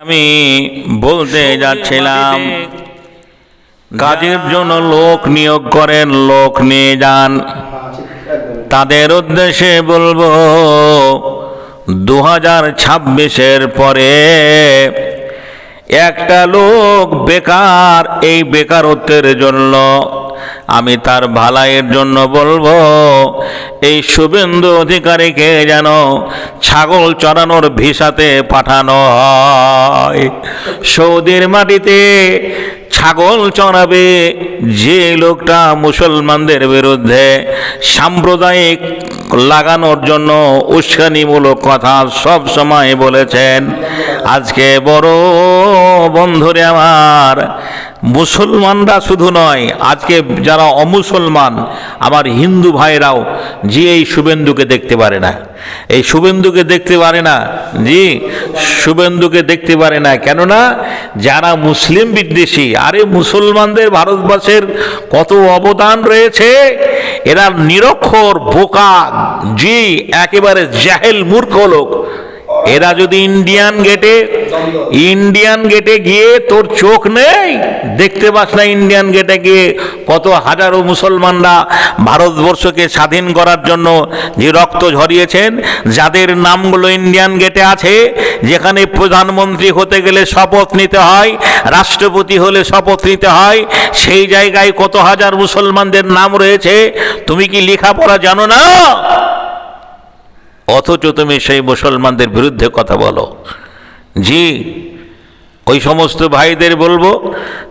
আমি বলতে যাচ্ছিলাম কাজের জন্য লোক নিয়োগ করেন লোক নিয়ে যান। তাদের উদ্দেশ্যে বলব দু হাজার ছাব্বিশের পরে একটা লোক বেকার এই বেকারত্বের জন্য, আমি তার ভালাইয়ের জন্য বলব, এই শুভেন্দু অধিকারীকে যেন ছাগল চড়ানোর ভিসাতে পাঠানো হয়। সৌদির মাটিতে ছাগল চড়াবে যে লোকটা মুসলমানদের বিরুদ্ধে সাম্প্রদায়িক লাগানোর জন্য উস্কানিমূলক কথা সব সময় বলেছেন। আজকে বড় বন্ধুরে আমার, মুসলমানরা শুধু নয়, আজকে যারা অমুসলমান, আমার হিন্দু ভাইরাও যে এই শুভেন্দুকে দেখতে পারে না। এই শুভেন্দুকে দেখতে পারে না, জি শুভেন্দুকে দেখতে পারে না, কেননা যারা মুসলিম বিদ্বেষী, আরে মুসলমানদের ভারতবর্ষের কত অবদান রয়েছে, এরা নিরক্ষর, বোকা, জি, একেবারে জাহেল, মূর্খ লোক। এরা যদি ইন্ডিয়ান গেটে ইন্ডিয়ান গেটে গিয়ে তোর চোখ নেই, দেখতে পাস না ইন্ডিয়ান গেটে গিয়ে কত হাজারো মুসলমানরা ভারতবর্ষকে স্বাধীন করার জন্য যে রক্ত ঝরিয়েছেন, যাদের নামগুলো ইন্ডিয়ান গেটে আছে, যেখানে প্রধানমন্ত্রী হতে গেলে শপথ নিতে হয়, রাষ্ট্রপতি হলে শপথ নিতে হয়, সেই জায়গায় কত হাজার মুসলমানদের নাম রয়েছে, তুমি কি লেখাপড়া জানো না? অথচ তুমি সেই মুসলমানদের বিরুদ্ধে কথা বলো। জি, ওই সমস্ত ভাইদের বলব,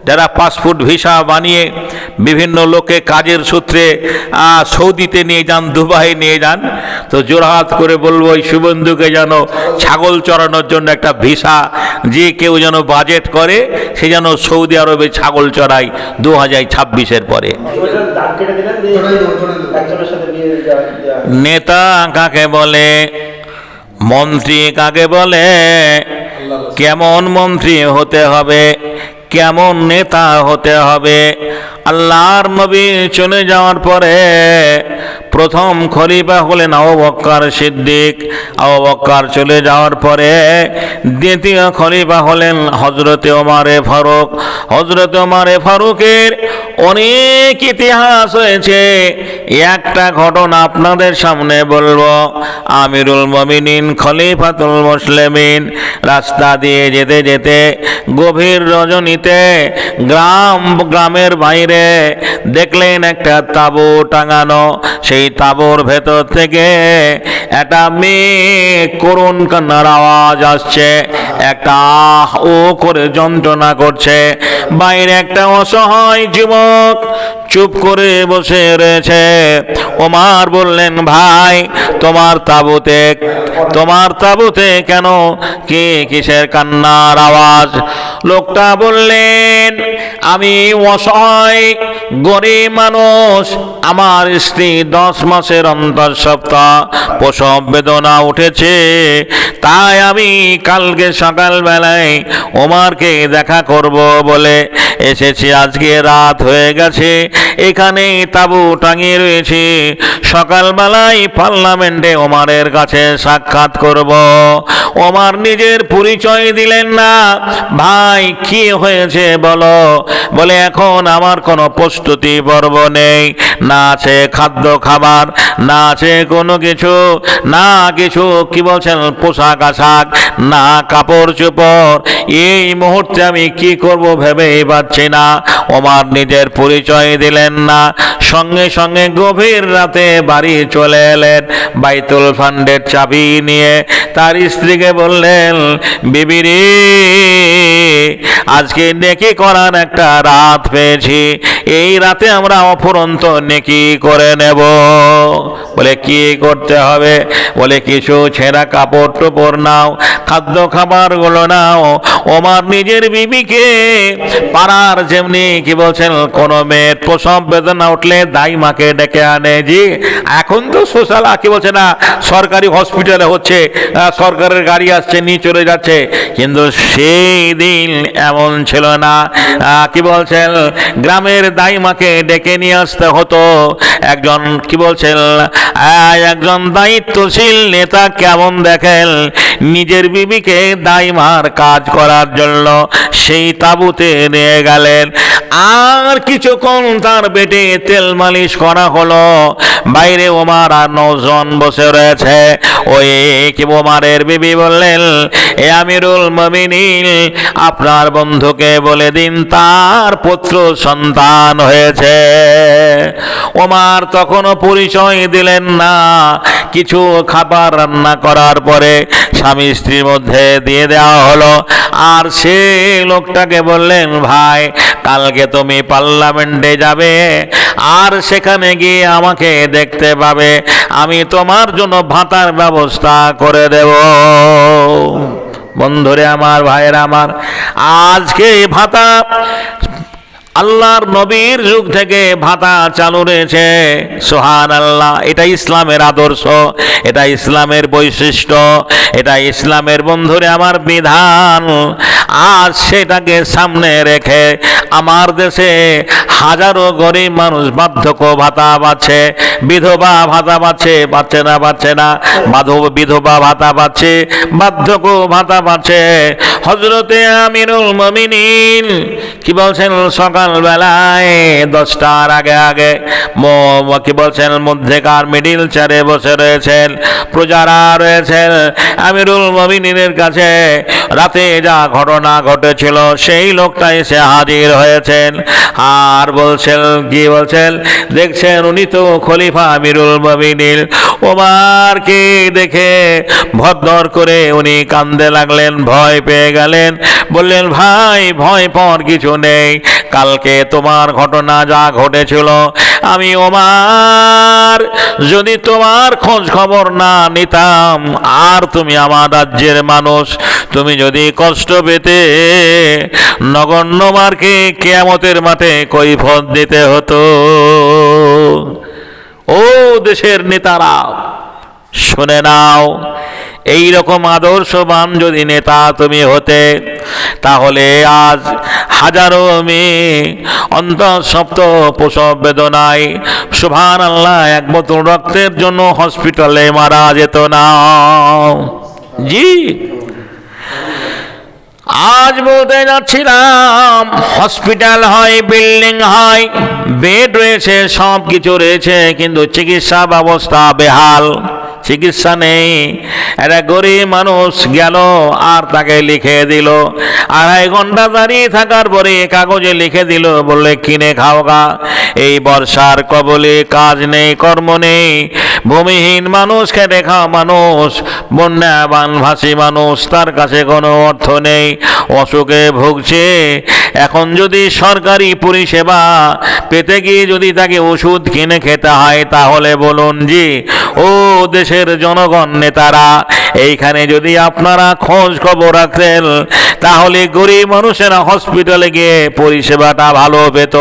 যারা পাসপোর্ট ভিসা বানিয়ে বিভিন্ন লোকে কাজের সূত্রে সৌদিতে নিয়ে যান দুবাই নিয়ে যান, তো জোরহাত করে বলব, ওই শুভেন্দুকে যেন ছাগল চড়ানোর জন্য একটা ভিসা, যে কেউ যেন বাজেট করে, সে যেন সৌদি আরবে ছাগল চড়ায় দু হাজার ছাব্বিশের পরে। নেতা কাকে বলে? মন্ত্রী কাকে বলে? কেমন মন্ত্রী হতে হবে? কেমন নেতা হতে হবে? আল্লাহর নবী চলে যাওয়ার পরে প্রথম খলিফা হলেন আবু বক্কর সিদ্দিক। আবু বক্কর চলে যাওয়ার পরে দ্বিতীয় খলিফা হলেন হজরতে ওমারে ফারুক। হজরতে ওমারে ফারুকের অনেক ইতিহাস হয়েছে। একটা ঘটনা আপনাদের সামনে বলব। আমিরুল মমিনিন, খলিফাতুল মুসলিমিন, রাস্তা দিয়ে যেতে যেতে গভীর রজনীতে গ্রাম, গ্রামের বাইরে দেখলেন একটা তাঁবু টাঙানো। সেই তাঁবুর ভেতর থেকে একটা মেয়ে করুণ কান্নার আওয়াজ আসছে। একটা আহ, ও করে যন্ত্রণা করছে। বাইরে একটা অসহায় যুবক Talk. চুপ করে বসে রয়েছে। ওমার বললেন, ভাই, তোমার তাবুতে তোমার তাবুতে কেন? কে কিসের কান্নার আওয়াজ? লোকটা বললেন, আমি অসহায়, গরিব মানুষ। আমার স্ত্রী দশ মাসের অন্তর সপ্তাহ প্রসব বেদনা উঠেছে। তাই আমি কালকে সকালবেলায় ওমারকে দেখা করব বলে এসেছি। আজকে রাত হয়ে গেছে। এখানে তাবু টাঙিয়ে রয়েছে। সকালবেলায় পার্লামেন্টে ওমারের কাছে সাক্ষাৎ করব। ওমার নিজের পরিচয় দিলেন না। ভাই, কি হয়েছে বলো? বলে, এখন আমার কোনো প্রস্তুতি পর্ব নেই। না আছে খাদ্য খাবার, না আছে কোনো কিছু, না কিছু, কি বলছেন, পোশাক আশাক, না কাপড় চোপড়। এই মুহূর্তে আমি কি করব ভেবেই পাচ্ছি না। ওমার নিজের পরিচয় দিলেন না। সঙ্গে সঙ্গে গভীর রাতে বাড়ি চলে এলেন বাইতুল ফান্ডের চাবি নিয়ে। তার স্ত্রীকে বললেন, বিবিরে, আজকে নেকি করার একটা রাত পেয়েছি। এই রাতে আমরা অফুরন্ত নেকি করে নেব। বলে, কি করতে হবে? বলে, কিছু ছেঁড়া কাপড় টোপড় নাও, খাদ্য খাবারগুলো নাও। ওমার নিজের বিবিকে পাড়ার যেমনি কি বলছেন, কোনো মেয়ের প্রসব বেদনা উঠলে দাই মাকে ডেকে আনে। জি, এখন তো সোশ্যাল কি বলছে না, সরকারি হসপিটালে হচ্ছে সরকারের গাড়ি আসছে, নিয়ে চলে যাচ্ছে। কিন্তু সেই দিন এমন ছিল না। কি বলছেন, গ্রামের দাইমাকে ডেকে নিয়ে আসতে হতো। একজন, কি বলছেন একজন দায়িত্বশীল নেতা কেমন দেখেন? নিজের বিবিকে দাইমার কাজ করার জন্য সেই তাঁবুতে নিয়ে গেলেন। আর কিছুক্ষণ তার পেটে তেল মালিশ করা হলো। বাইরে ওমার আর নজন বসে রয়েছে। ওই কি ওমারের বিবি বললেন, এ আমিরুল মমিনিন, আপনার বন্ধুকে বলে দিন, তার পুত্র সন্তান হয়েছে। ওমার তখনও পরিচয় দিলেন না। কিছু খাবার রান্না করার পরে স্বামী স্ত্রীর মধ্যে দিয়ে দেওয়া হলো। আর সে লোকটাকে বললেন, ভাই, কালকে তুমি পার্লামেন্টে যাবে, আর সেখানে গিয়ে আমাকে দেখতে পাবে। আমি তোমার জন্য ভাতার ব্যবস্থা করে দেব। বন্ধুরে আমার, ভাইয়ের আমার, আজকে ভাতা আল্লাহর নবীর যুগ থেকে ভাতা চালু রয়েছে। সোহান আল্লাহ এটা ইসলামের আদর্শ, এটা ইসলামের বৈশিষ্ট্য, এটা ইসলামের বন্ধুরে আমার বিধান। আজ সেটাকে সামনে রেখে আমার দেশে হাজারো গরিব মানুষ বার্ধক্য ভাতা পাচ্ছে, বিধবা ভাতা পাচ্ছে পাচ্ছে না পাচ্ছে না। মাধব বিধবা ভাতা পাচ্ছে, বার্ধক্য ভাতা পাচ্ছে। হজরতে আমিরুল মমিনিন, কি বলছেন সকালবেলায়, দশটার আগে আগে কি বলছেন, মধ্যেকার মিডিল চেয়ারে বসে রয়েছেন, প্রজারা রয়েছেন। আমিরুল মমিনের কাছে রাতে যা ঘটনা ঘটেছিল, সেই লোকটা এসে হাজির হয়েছেন। আর বলছেন, কি বলছেন? দেখছেন, উনি তো খলিফা আমিরুল মমিনিন। ওমারকে দেখে ভদ্দর করে উনি কান্দে লাগলেন, ভয় পেয়ে গেলেন। বললেন, ভাই, ভয় পর কিছু নেই। কালকে তোমার ঘটনা যা ঘটেছিল আমি ওমার। যদি তোমার খোঁজ খবর না নিতাম, আর তুমি আমার রাজ্যের মানুষ, তুমি যদি কষ্ট পেতে, নগণ্য মারকে কেয়ামতের মাঠে কৈফত দিতে হতো। ও দেশের নেতারা, শুনে নাও এই রকম আদর্শবান যদি নেতা তুমি হতে, তাহলে আজ হাজারো মেয়ে অন্তঃসপ্ত প্রসব বেদনায় সুভান আল্লাহ এক বোতল রক্তের জন্য হসপিটালে মারা যেত না। জি। আজ বলতে যাচ্ছিলাম, হসপিটাল হয়, বিল্ডিং হয়, বেড রয়েছে সব কিছু রয়েছে, কিন্তু চিকিৎসা ব্যবস্থা বেহাল। চিকিৎসা নেই। একটা গরিব মানুষ গেল আর তাকে লিখে দিল। আড়াই ঘণ্টা দাঁড়িয়ে থাকার পরে কাগজে লিখে দিল, বললে, কিনে খাও গা। এই বর্ষার কবলে কাজ নেই, কর্ম নেই। ভূমিহীন মানুষ, খেটে খাওয়া মানুষ, বন্যাবান ভাসী মানুষ, তার কাছে কোনো অর্থ নেই। অসুখে ভুগছে। এখন যদি সরকারি পরিষেবা পেতে গিয়ে যদি তাকে ওষুধ কিনে খেতে হয়, তাহলে বলুন জি। ও দেশের জনগণ, নেতারা, এইখানে যদি আপনারা খোঁজ খবর রাখতেন, তাহলে গরিব মানুষেরা হসপিটালে গিয়ে পরিষেবাটা ভালো পেত।